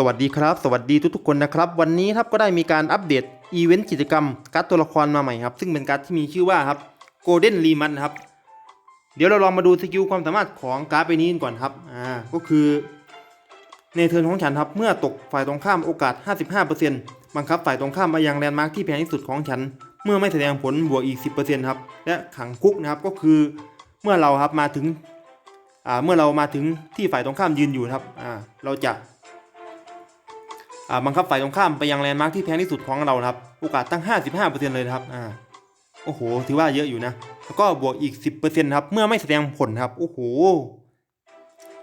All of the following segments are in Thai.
สวัสดีครับ สวัสดีทุกๆคนนะครับ วันนี้ครับก็ได้มีการอัปเดตอีเวนต์กิจกรรมการ์ดตัวละครมาใหม่ครับ ซึ่งเป็นการ์ดที่มีชื่อว่าครับ Golden r e m a n ครับ เดี๋ยวเราลองมาดูสกิลความสามารถของการ์ดใบนี้กันก่อนครับอ่าก็คือ ในเทิร์นของฉันครับเมื่อตกฝ่ายตรงข้ามโอกาส 55%บังคับฝ่ายตรงข้ามมายังแลนด์มาร์คที่แพงที่สุดของฉัน เมื่อไม่แสดงผลบวกอีก 10%ครับและขังคุกนะครับก็คือเมื่อเราครับมาถึงอ่าเมื่อเรามาถึงที่ฝ่ายตรงข้ามยืนอยู่ครับอ่าเราจะ บังคับฝ่ายตรงข้ามไปยังแลนด์มาร์คที่แพงที่สุดของเรานะครับโอกาสตั้ง 55%เลยนะครับอ่าโอ้โห ถือว่าเยอะอยู่นะ แล้วก็บวกอีก 10%ครับ เมื่อไม่แสดงผลครับ โอ้โห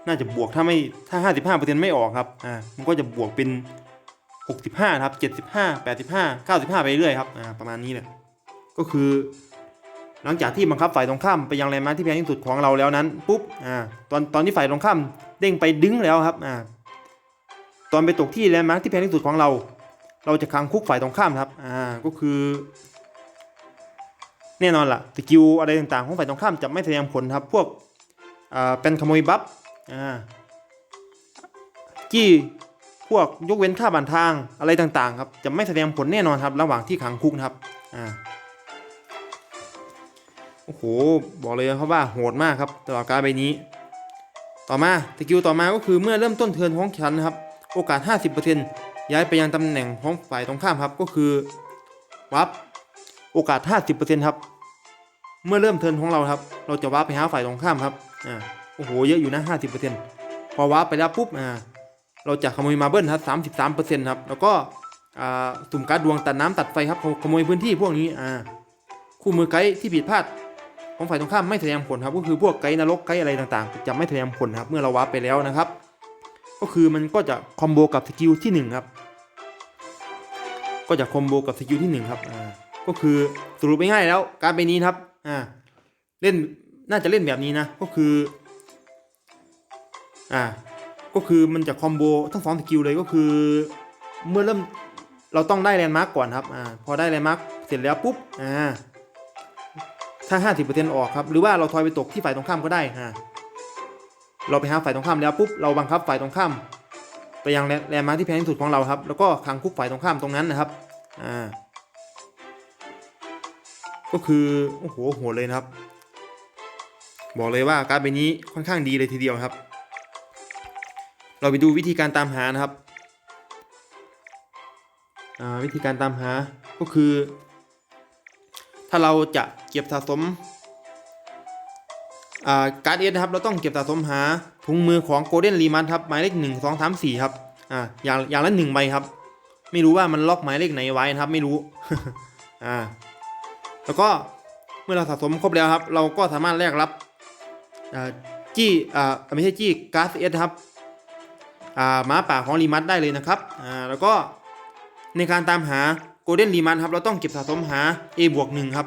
น่าจะบวกถ้าไม่ถ้า 55%ไม่ออกครับ อ่า มันก็จะบวกเป็น 65ครับ75 85 95 ไปเรื่อยครับ อ่า ประมาณนี้เลยก็คือ หลังจากที่บังคับฝ่ายตรงข้ามไปยังแลนด์มาร์คที่แพงที่สุดของเราแล้วนั้น ปุ๊บ อ่า ตอนตอนที่ฝ่ายตรงข้ามเด้งไปดึงแล้วครับ อ่า ตอนไปตกที่แลนด์มาร์คที่แพงที่สุดของเรา เราจะค้างคุกฝ่ายตรงข้ามครับ อ่า ก็คือ แน่นอนล่ะสกิลอะไรต่างๆ ของฝ่ายตรงข้ามจะไม่แสดงผลครับ พวก อ่า เป็นขโมยบัฟ อ่า จี้พวกยกเว้นค่าบันทางอะไรต่างๆ ครับ จะไม่แสดงผลแน่นอนครับ ระหว่างที่ขังคุกครับ อ่า โอ้โห บอกเลยครับว่าโหดมากครับตลอดการใบนี้ ต่อมาสกิลต่อมาก็คือเมื่อเริ่มต้นเทิร์นของฉันนะครับ โอกาส 50%ย้ายไปยังตำแหน่งของฝ่ายตรงข้ามครับ ก็คือวับโอกาส 50%ครับ เมื่อเริ่มเทิร์นของเราครับ เราจะวับไปหาฝ่ายตรงข้ามครับอ่าโอ้โหเยอะอยู่นะ 50%พอวับไปแล้วปุ๊บอ่าเราจะขโมยมาเบิลครับ33%ครับแล้วก็อ่าสุ่มการ์ดดวงตัดน้ำตัดไฟครับขโมยพื้นที่พวกนี้อ่าคู่มือไกด์ที่ผิดพลาดของฝ่ายตรงข้ามไม่แสดงผลครับ ก็คือพวกไกด์นรกไกด์อะไรต่างๆ จะไม่แสดงผลครับ เมื่อเราวับไปแล้วนะครับ ก็คือมันก็จะคอมโบกับสกิลที่หนึ่งครับ ก็จะคอมโบกับสกิลที่หนึ่งครับอ่าก็คือสรุปง่ายๆแล้ว การไปนี้ครับอ่าเล่นน่าจะเล่นแบบนี้นะก็คืออ่าก็คือมันจะคอมโบทั้งสองสกิลเลยก็คือ เมื่อเริ่มเราต้องได้แลนด์มาร์กก่อนครับอ่าพอได้แลนด์มาร์กเสร็จแล้วปุ๊บอ่าถ้า 50%ออกครับ หรือว่าเราทอยไปตกที่ฝ่ายตรงข้ามก็ได้อ่า เราไปหาฝ่ายตรงข้ามแล้วปุ๊บเราบังคับฝ่ายตรงข้ามไปยังแลแลนด์มาร์คที่แพงที่สุดของเราครับ แล้วก็ขังคุกฝ่ายตรงข้ามตรงนั้นนะครับอ่าก็คือโอ้โหโหดเลยนะครับ บอกเลยว่าการ์ดใบนี้ค่อนข้างดีเลยทีเดียวครับ เราไปดูวิธีการตามหานะครับวิธีการตามหาก็คือ ถ้าเราจะเก็บสะสม การ์ดเอสนครับเราต้องเก็บสะสมหาถุงมือของโกลเด้นรีมันครับหมายเลขหนึ่งสองสามสี่ครับอ่าอย่างอย่างละหนึ่งใบครับ ไม่รู้ว่ามันล็อกหมายเลขไหนไว้นะครับ ไม่รู้อ่าแล้วก็เมื่อเราสะสมครบแล้วครับ เราก็สามารถแลกรับอ่าจี้อ่าไม่ใช่จี้การ์ดเอสครับอ่าม้าป่าของรีมันได้เลยนะครับอ่าแล้วก็ในการตามหาโกลเด้นรีมันครับเราต้องเก็บสะสมหา A บวกหนึ่งครับ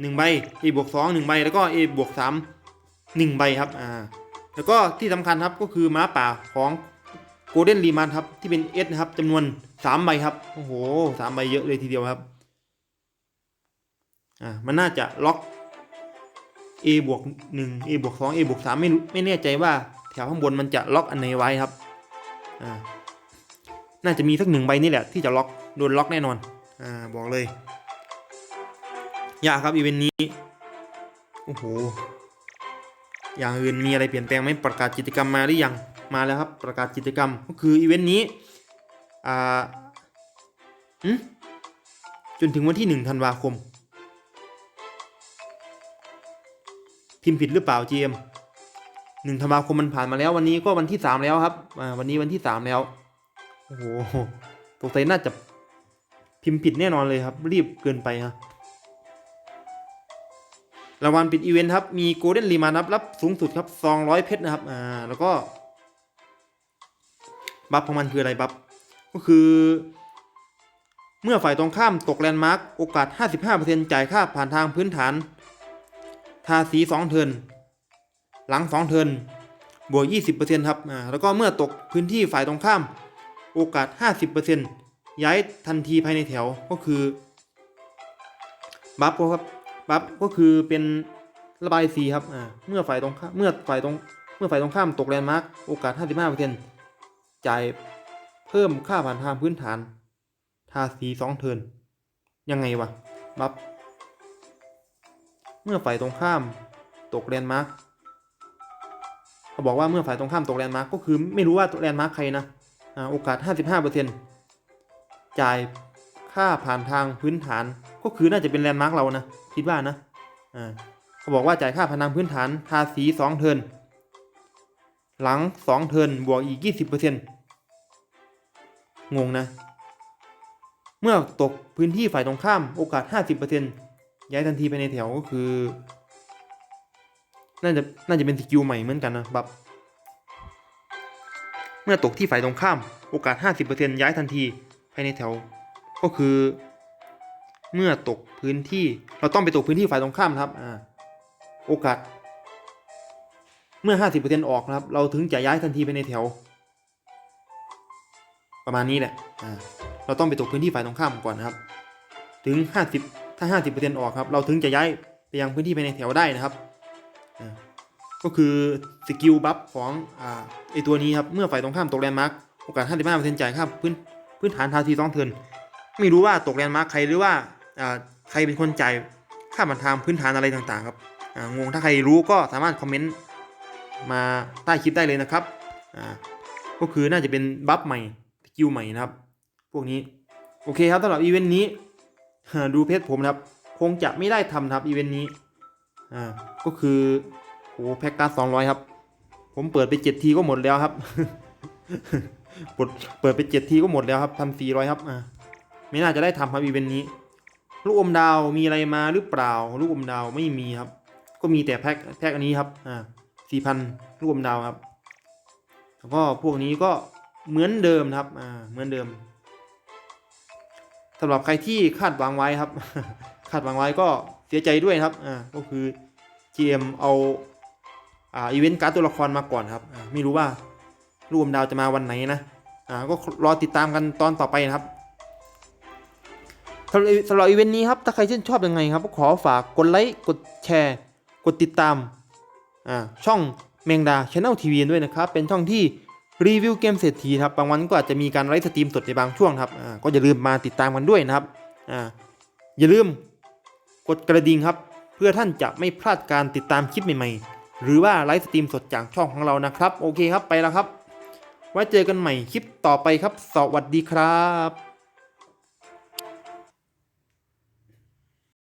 หนึ่งใบ A บวกสองหนึ่งใบแล้วก็ A บวกสาม หนึ่งใบครับอ่าแล้วก็ที่สำคัญครับก็คือม้าป่าของโกลเด้นรีมันครับที่เป็นเอสนะครับจำนวนสามใบครับโอ้โหสามใบเยอะเลยทีเดียวครับอ่ามันน่าจะล็อก A บวกหนึ่ง A บวกสอง A บวกสามไม่รู้ไม่แน่ใจว่าแถวข้างบนมันจะล็อกอันไหนไว้ครับอ่าน่าจะมีสักหนึ่งใบนี่แหละที่จะล็อกโดนล็อกแน่นอนอ่าบอกเลยยากครับอีเวนต์นี้โอ้โห อย่างอื่นมีอะไรเปลี่ยนแปลงไหมประกาศกิจกรรมมาหรือยังมาแล้วครับ ประกาศกิจกรรมก็คืออีเวนต์นี้อ่าจนถึงวันที่หนึ่งธันวาคม พิมพ์ผิดหรือเปล่า GM หนึ่งธันวาคมมันผ่านมาแล้ววันนี้ก็วันที่สามแล้วครับวันนี้วันที่สามแล้วโอ้โหตกใจน่าจะพิมพ์ผิดแน่นอนเลยครับ รีบเกินไปฮะ รางวัลปิดอีเวนต์ครับ มีโกลเด้นรีมานับรับสูงสุดครับ200เพชรนะครับ อ่า แล้วก็ บัฟของมันคืออะไรบัฟ ก็คือ เมื่อฝ่ายตรงข้ามตกแลนด์มาร์กโอกาส 55%จ่ายค่าผ่านทางพื้นฐาน ทาสี 2 เทิน หลัง 2 เทิน บวก 20%ครับ อ่า แล้วก็เมื่อตกพื้นที่ฝ่ายตรงข้าม โอกาส 50%ย้ายทันทีภายในแถว ก็คือ บัฟครับ ปั๊บก็คือเป็นระบายสีครับอ่าเมื่อฝ่ายตรงข้ามเมื่อฝ่ายตรงเมื่อฝ่ายตรงข้ามตกแลนด์มาร์กโอกาส 55%จ่ายภพิ่มค่าผ่านทางพื้นฐาน ทาสีสองเทินยังไงวะบัฟเมื่อฝ่ายตรงข้ามตกแลนด์มาร์คเขาบอกว่าเมื่อฝ่ายตรงข้ามตกแลนด์มาร์คก็คือไม่รู้ว่าแลนด์มาร์คใครนะอ่าโอกาส 55%จ่ายค่าผ่านทางพื้นฐานก็คือน่าจะเป็นแลนด์มาร์คเรานะ คิดว่านะอ่าเขาบอกว่าจ่ายค่าผ่านทางพื้นฐานทาสีสองเทินหลังสองเทินบวกอีก20%งงนะ เมื่อตกพื้นที่ฝ่ายตรงข้ามโอกาส50%ย้ายทันทีไปในแถวก็คือน่าจะน่าจะเป็นสกิลใหม่เหมือนกันนะบับเมื่อตกที่ฝ่ายตรงข้ามโอกาส 50%ย้ายทันทีภายในแถว ก็คือ เมื่อตกพื้นที่เราต้องไปตกพื้นที่ฝ่ายตรงข้ามครับอ่าโอกาส เมื่อ 50%ออกนะครับ เราถึงจะย้ายทันทีไปในแถว ประมาณนี้แหละอ่าเราต้องไปตกพื้นที่ฝ่ายตรงข้ามก่อนนะครับ ถึง 50 ถ้า 50%ออกครับ เราถึงจะย้ายไปยังพื้นที่ภายในแถวได้นะครับอ่าก็คือสกิลบัฟของอ่าไอตัวนี้ครับ เมื่อฝ่ายตรงข้ามตกแลนด์มาร์กโอกาส 55%จ่ายค่าพื้นพื้นฐานทาทีสองเทิร์นไม่รู้ว่าตกแลนด์มาร์กใครหรือว่า ใครเป็นคนจ่ายค่าบันทางพื้นฐานอะไรต่างๆครับงงถ้าใครรู้ก็สามารถคอมเมนต์มาใต้คลิปได้เลยนะครับก็คือน่าจะเป็นบัฟใหม่สกิลใหม่นะครับ พวกนี้โอเคครับสำหรับอีเวนต์นี้ดูเพจผมนะครับ คงจะไม่ได้ทำนะครับอีเวนต์นี้อ่าก็คือโอ้แพ็กการ์ดสองร้อยครับ ผมเปิดไปเจ็ดทีก็หมดแล้วครับเปิดเปิดไปเจ็ดทีก็หมดแล้วครับทำสี่ร้อยครับอ่าไม่น่าจะได้ทำครับอีเวนต์นี้ ลูกอมดาวมีอะไรมาหรือเปล่า ลูกอมดาวไม่มีครับ ก็มีแต่แพ็กแพ็กอันนี้ครับอ่าสี่พันลูกอมดาวครับแล้วก็พวกนี้ก็เหมือนเดิมครับอ่าเหมือนเดิมสำหรับใครที่คาดหวังไว้ครับ คาดหวังไว้ก็เสียใจด้วยครับอ่าก็คือ GM เอาอ่าอีเวนต์การ์ดตัวละครมาก่อนครับอ่าไม่รู้ว่ารูกอมดาวจะมาวันไหนนะอ่าก็รอติดตามกันตอนต่อไปนะครับ สำหรับสำหรับอีเวนต์นี้ครับ ถ้าใครชื่นชอบยังไงครับ ก็ขอฝากกดไลค์ กดแชร์ กดติดตามอ่าช่องแมงดาช anel ทีวีด้วยนะครับ เป็นช่องที่รีวิวเกมเศรษฐีครับ บางวันก็อาจจะมีการไลฟ์สตรีมสดในบางช่วงครับอ่าก็อย่าลืมมาติดตามกันด้วยนะครับอ่าอย่าลืมกดกระดิ่งครับ เพื่อท่านจะไม่พลาดการติดตามคลิปใหม่ๆ หรือว่าไลฟ์สตรีมสดจากช่องของเรานะครับ โอเคครับ ไปแล้วครับ ไว้เจอกันใหม่คลิปต่อไปครับ สวัสดีครับ